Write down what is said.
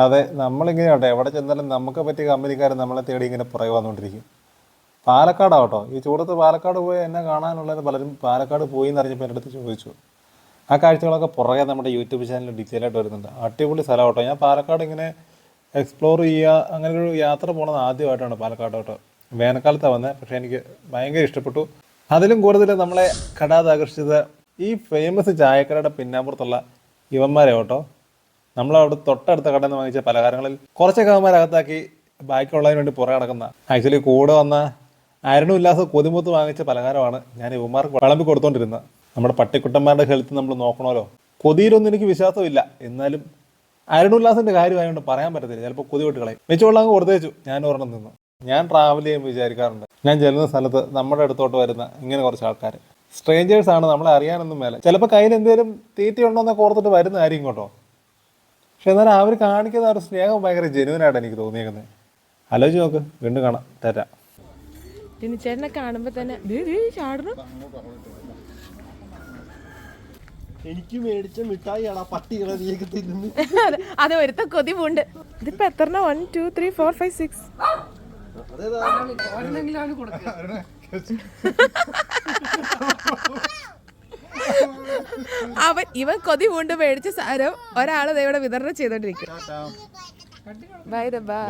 അതെ നമ്മളിങ്ങനെയാട്ടെ എവിടെ ചെന്നാലും നമുക്ക് പറ്റിയ കമ്പനിക്കാർ നമ്മളെ തേടി ഇങ്ങനെ പുറകെ വന്നുകൊണ്ടിരിക്കും പാലക്കാടാവട്ടോ ഈ ചൂടത്ത് പാലക്കാട് പോയി എന്നെ കാണാനുള്ളത് പലരും പാലക്കാട് പോയി എന്നറിഞ്ഞപ്പോൾ എന്റെ അടുത്ത് ചോദിച്ചു. ആ കാഴ്ചകളൊക്കെ പുറകെ നമ്മുടെ യൂട്യൂബ് ചാനലിൽ ഡീറ്റെയിൽ ആയിട്ട് വരുന്നുണ്ട്. അടിപൊളി സ്ഥലം കേട്ടോ ഞാൻ പാലക്കാട് ഇങ്ങനെ എക്സ്പ്ലോർ ചെയ്യുക അങ്ങനെ ഒരു യാത്ര പോണത് ആദ്യമായിട്ടാണ് പാലക്കാടോട്ട്. വേനൽക്കാലത്താണ് വന്നത് പക്ഷേ എനിക്ക് ഭയങ്കര ഇഷ്ടപ്പെട്ടു. അതിലും കൂടുതൽ നമ്മളെ കടാതാകർഷിച്ചത് ഈ ഫേമസ് ചായക്കടയുടെ പിന്നാമ്പുറത്തുള്ള ഇവന്മാരെ കേട്ടോ നമ്മളവിടെ തൊട്ടടുത്ത കടയിൽ നിന്ന് വാങ്ങിച്ച പലഹാരങ്ങളിൽ കുറച്ചൊക്കെ അവന്മാർ അകത്താക്കി ബാക്കിയുള്ളതിന് വേണ്ടി പുറകെ നടക്കുന്ന. ആക്ച്വലി കൂടെ വന്ന അരുണും ഉല്ലാസം കൊതിമുത്ത് വാങ്ങിച്ച പലഹാരമാണ് ഞാൻ ഇവന്മാർക്ക് വിളമ്പി കൊടുത്തോണ്ടിരുന്നത്. നമ്മുടെ പട്ടിക്കുട്ടന്മാരുടെ ഹെൽത്ത് നമ്മൾ നോക്കണമല്ലോ. കൊതിയിലൊന്നും എനിക്ക് വിശ്വാസമില്ല. എന്നാലും അരുണുല്ലാസിന്റെ കാര്യമായതുകൊണ്ട് പറയാൻ പറ്റത്തില്ല. ചിലപ്പോൾ കൊതി വിട്ട് കളയും. വെച്ചുകൊള്ളാൻ കൊടുത്തേച്ചു. ഞാൻ ഒരെണ്ണം നിന്നു ഞാൻ ട്രാവൽ ചെയ്യുമ്പോൾ വിചാരിക്കാറുണ്ട്. ഞാൻ ചെല്ലുന്ന സ്ഥലത്ത് നമ്മുടെ അടുത്തോട്ട് വരുന്ന ഇങ്ങനെ കുറച്ച് ആൾക്കാർ സ്ട്രേഞ്ചേഴ്സ് ആണ് നമ്മളെ അറിയാനൊന്നും മേലെ. ചിലപ്പോൾ കയ്യിൽ എന്തെങ്കിലും തീറ്റയുണ്ടോ എന്നൊക്കെ ഓർത്തിട്ട് വരുന്നതായിരിക്കും കേട്ടോ. പക്ഷെ എന്നാലും അവർ കാണിക്കുന്ന ആ ഒരു സ്നേഹം ഭയങ്കര ജെനുവനായിട്ട് എനിക്ക് തോന്നിയേക്കുന്നത് ആലോചിച്ച് നോക്ക് വീണ്ടും കാണാം തരാം ടിനിച്ചേട്ടനെ കാണുമ്പോ തന്നെ എനിക്ക് മേടിച്ച മിഠായിയാണ് ആ പട്ടികളെ നീക്ക് തിന്നു അതെ, അത് ഒരുത്ത കൊതി പൂണ്ട്. ഇതിപ്പോ എത്ര one two three four five six അവൻ ഇവൻ കൊതി പൂണ്ട് മേടിച്ച സാരം ഒരാൾ ഇവിടെ വിതരണം ചെയ്തോണ്ടിരിക്കും. Bye bye